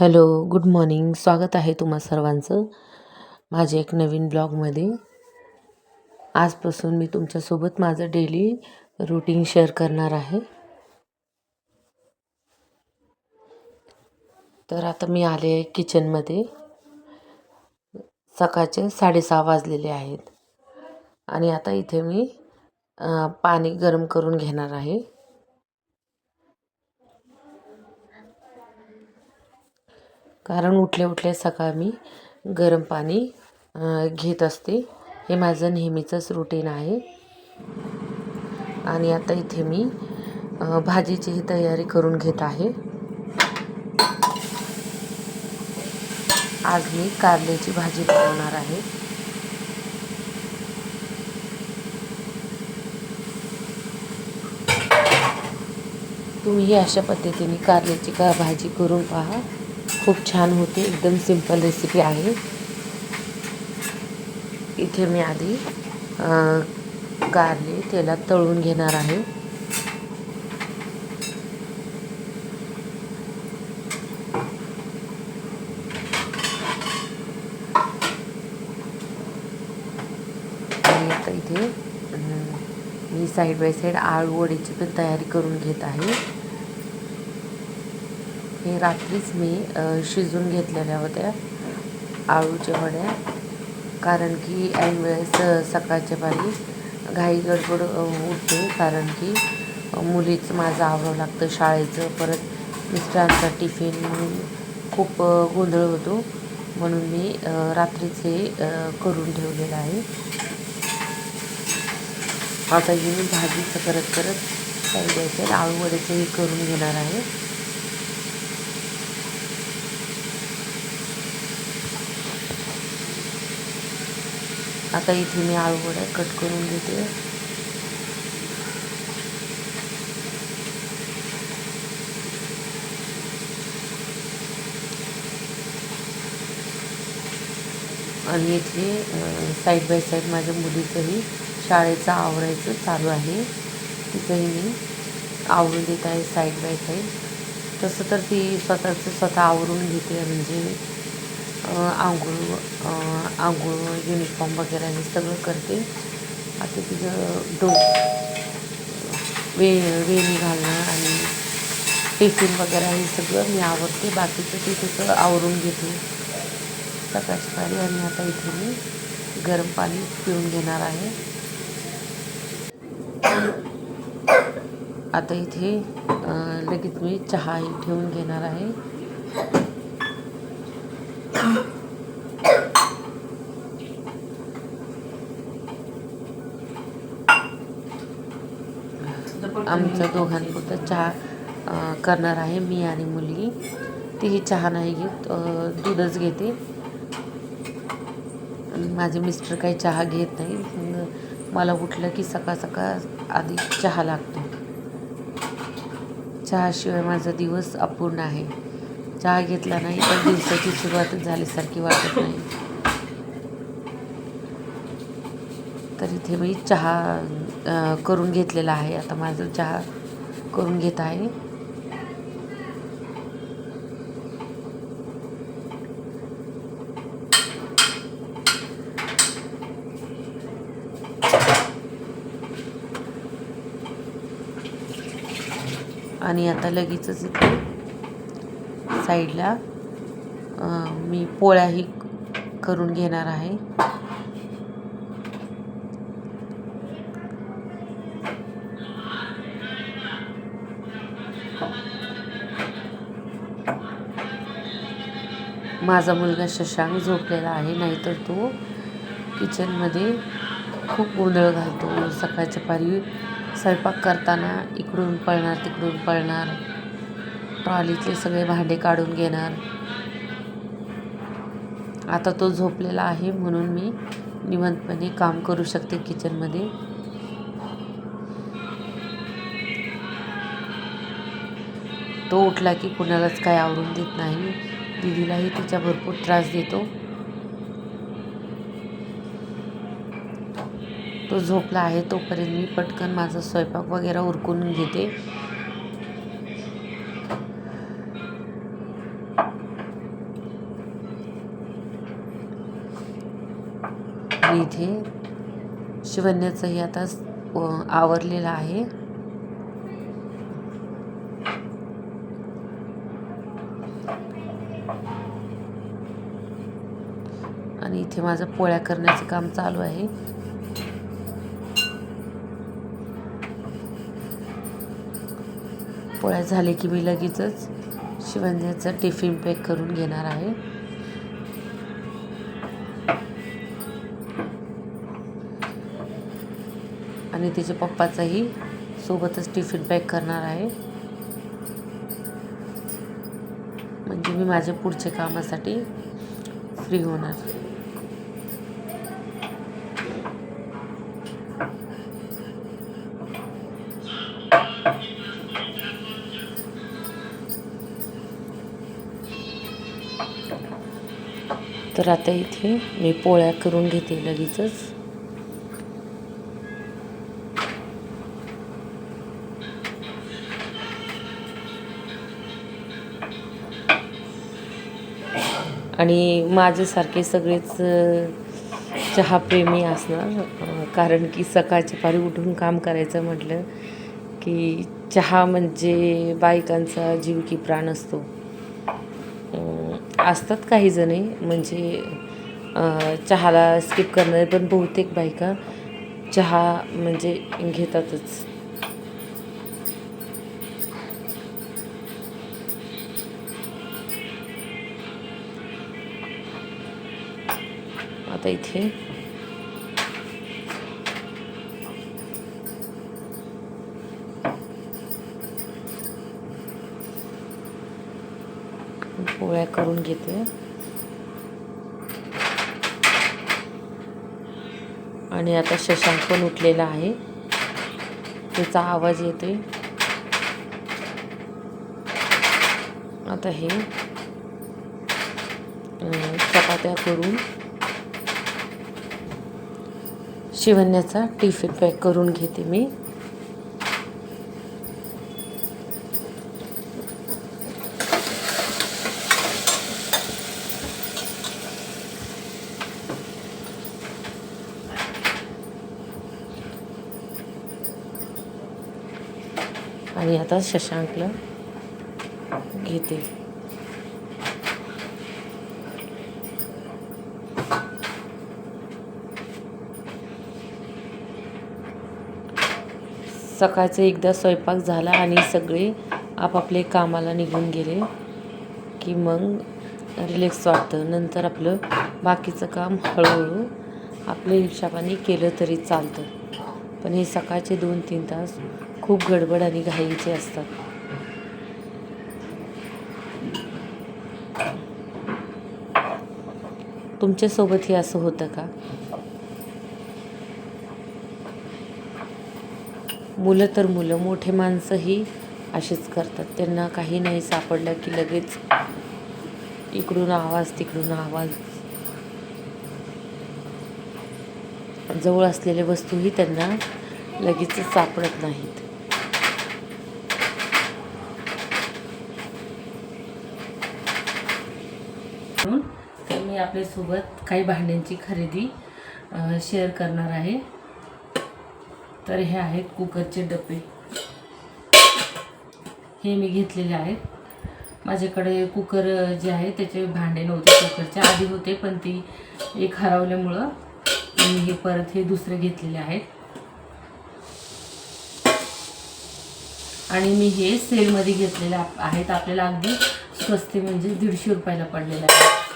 Hello good morning. स्वागत आहे तुम्हा सर्वांचं माझ्या एक नवीन ब्लॉगमध्ये. आजपासून मी तुमच्यासोबत माझं डेली रुटीन शेअर करणार आहे. तर आता मी आले आहे किचनमध्ये. सकाळचे साडेसहा वाजलेले आहेत. आणि आता इथे मी पाणी गरम करून घेणार आहे. कारण उठल्या उठल्या सकाळ मी गरम पाणी घेत असते. हे माझं नेहमीचंच रुटीन आहे. आणि आता इथे मी भाजीचीही तयारी करून घेत आहे. आज मी कारल्याची भाजी बनवणार आहे. तुम्ही अशा पद्धतीने कारल्याची का भाजी करून पहा. खूप छान होते, एकदम सिंपल रेसिपी आहे. इथे मी आधी कारले तेलात तळून घेणार आहे. इथे मी साईड बाय साईड आळू वडीची पण तयारी करून घेत आहे. हे रात्रीच मी शिजून घेतलेल्या होत्या. आळूच्या वड्या कारण की ऐनवेळेस सकाळच्या पारी घाई गडबड उठते कारण की मुलीचं माझं आवरावं लागतं शाळेचं. परत मिस्टरांचा टिफिन खूप गोंधळ होतो. म्हणून मी रात्रीच हे करून ठेवलेलं आहे. आता हे मी भाजीचं करत करत काही द्यायचं साईड आळू करून घेणार आहे. आता इथे मी आळू कट करून घेते आणि इथे साईड बाय साईड माझ्या मुलीचंही शाळेचं आवरायचं चालू आहे. तिचंही मी आवरून देत आहे साईड बाय साईड तसं तर ती स्वतःचं स्वतः आवरून घेते म्हणजे आंघोळ आंघोळ युनिफॉर्म वगैरे हे सगळं करते. आता तिचं डो वे वेणी घालणं आणि टिफिन वगैरे हे सगळं मी आवडते बाकीचं ती तिचं आवरून घेते. सकाळची पाणी आणि आता इथे मी गरम पाणी पिऊन घेणार आहे. आता इथे लगेच मी चहाही ठेवून घेणार आहे. आमच्या दोघांपुरतं चहा करणार आहे मी आणि मुलगी. तीही चहा नाही घेत दूधच घेते. माझे मिस्टर काही चहा घेत नाही. मला उठलं की सकाळ सकाळ आधी चहा लागतो. चहाशिवाय माझा दिवस अपूर्ण आहे. चहा घेतला नाही तर दिवसाची सुरुवातच झाल्यासारखी वाटत नाही. तर इथे मी चहा करून घेतलेला आहे. आता माझं चहा करून घेत आहे. आणि आता लगेचच इथे साईडला मी पोळ्याही करून घेणार आहे. माझा मुलगा शशांक झोपलेला आहे नाहीतर तो किचनमध्ये खूप गोंधळ घालतो. सकाळच्या पारी स्वयंपाक करताना इकडून पळणार तिकडून पळणार ट्रॉलीतले सगळे भांडे काढून घेणार. आता तो झोपलेला आहे म्हणून मी निवंतपणे काम करू शकते किचनमध्ये. तो उठला की कुणालाच काय आवरून देत नाही. दिदीलाही तिचा भरपूर त्रास देतो. तो झोपला आहे तोपर्यंत मी पटकन माझा स्वयंपाक वगैरे उरकून घेते. इथे शिवण्याचंही आता आवरलेलं आहे. आणि इथे माझं पोळ्या करण्याचं काम चालू आहे. पोळ्या झाले की मी लगेचच शिवंद्याचं टिफिन पॅक करून घेणार आहे. आणि तिच्या पप्पाचाही सोबतच टिफिन पॅक करणार आहे. म्हणजे मी माझ्या पुढच्या कामासाठी फ्री होणार. तर आता इथे मी पोळ्या करून घेते लगेचच. आणि माझ्यासारखे सगळेच चहाप्रेमी असणार कारण की सकाळच्या पारी उठून काम करायचं म्हटलं की चहा म्हणजे बायकांचा जीव की प्राण असतो. असतात काही जणी. म्हणजे चहाला स्किप करणारे पण बहुतेक बायका चहा म्हणजे घेतातच. आता इथे पोळ्या करून घेते आणि आता शशांक पण उठलेला आहे. त्याचा आवाज येतोय. आता हे चपात्या करून शिवण्याचा टिफिन पॅक करून घेते मी. आणि आता शशांकला घेते. सकाळचं एकदा स्वयंपाक झाला आणि सगळे आपापले कामाला निघून गेले की मग रिलॅक्स वाटतं. नंतर आपलं बाकीचं काम हळूहळू आपल्या हिशोबाने केलं तरी चालतं. पण हे सकाळचे दोन तीन तास खूप गडबड आणि घाईचे असतात. तुमच्यासोबतही असं होतं का? मुलं तर मुलं मोठे माणसंही असेच करतात. त्यांना काही नाही सापडलं की लगेच इकडून आवाज तिकडून आवाज. जवळ असलेल्या वस्तूही त्यांना लगेच सापडत नाहीत म्हणून तर मी आपल्यासोबत काही भांड्यांची खरेदी शेअर करणार आहे. तर हे आहेत कुकरचे डबे. हे मी घेतलेले आहेत. माझ्याकडे कुकर जे आहे त्याचे भांडे नव्हते कुकरचे. आधी होते पण ती एक हरवल्यामुळं मी हे परत हे दुसरे घेतलेले आहेत. आणि मी हे सेलमध्ये घेतलेले आहेत. आपल्याला अगदी स्वस्ती म्हणजे दीडशे रुपयाला पडलेले आहे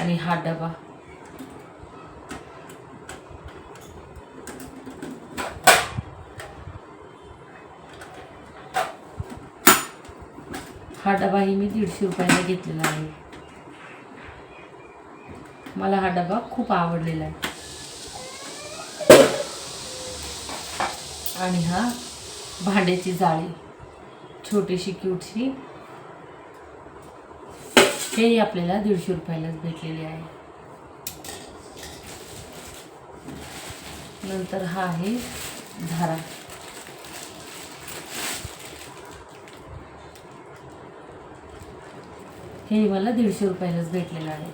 आणि हा डबा. हा डबाही मी दीडशे रुपयाला घेतलेला आहे. मला हा डबा खूप आवडलेला आहे. आणि हा भांड्याची जाळी. छोटीशी क्यूटशी हे आपल्याला दीडशे रुपयालाच भेटलेले आहे. नंतर हा आहे धारा. हे मला दीडशे रुपयालाच भेटलेलं आहे.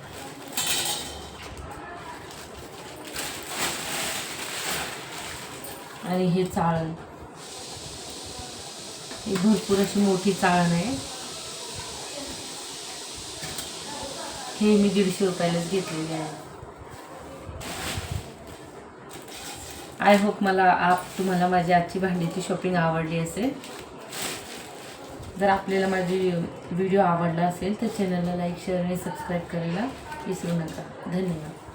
आणि हे चाळण. ही भरपूर अशी मोठी चाळण आहे. हे मी दीडशे रुपयालाच घेतलेले आहे. आय होप मला आप तुम्हाला माझी आजची भांडीची शॉपिंग आवडली असेल. जर आपल्याला माझी व्हिडिओ आवडला असेल तर चॅनलला लाईक शेअर आणि सबस्क्राईब करायला विसरू नका. धन्यवाद.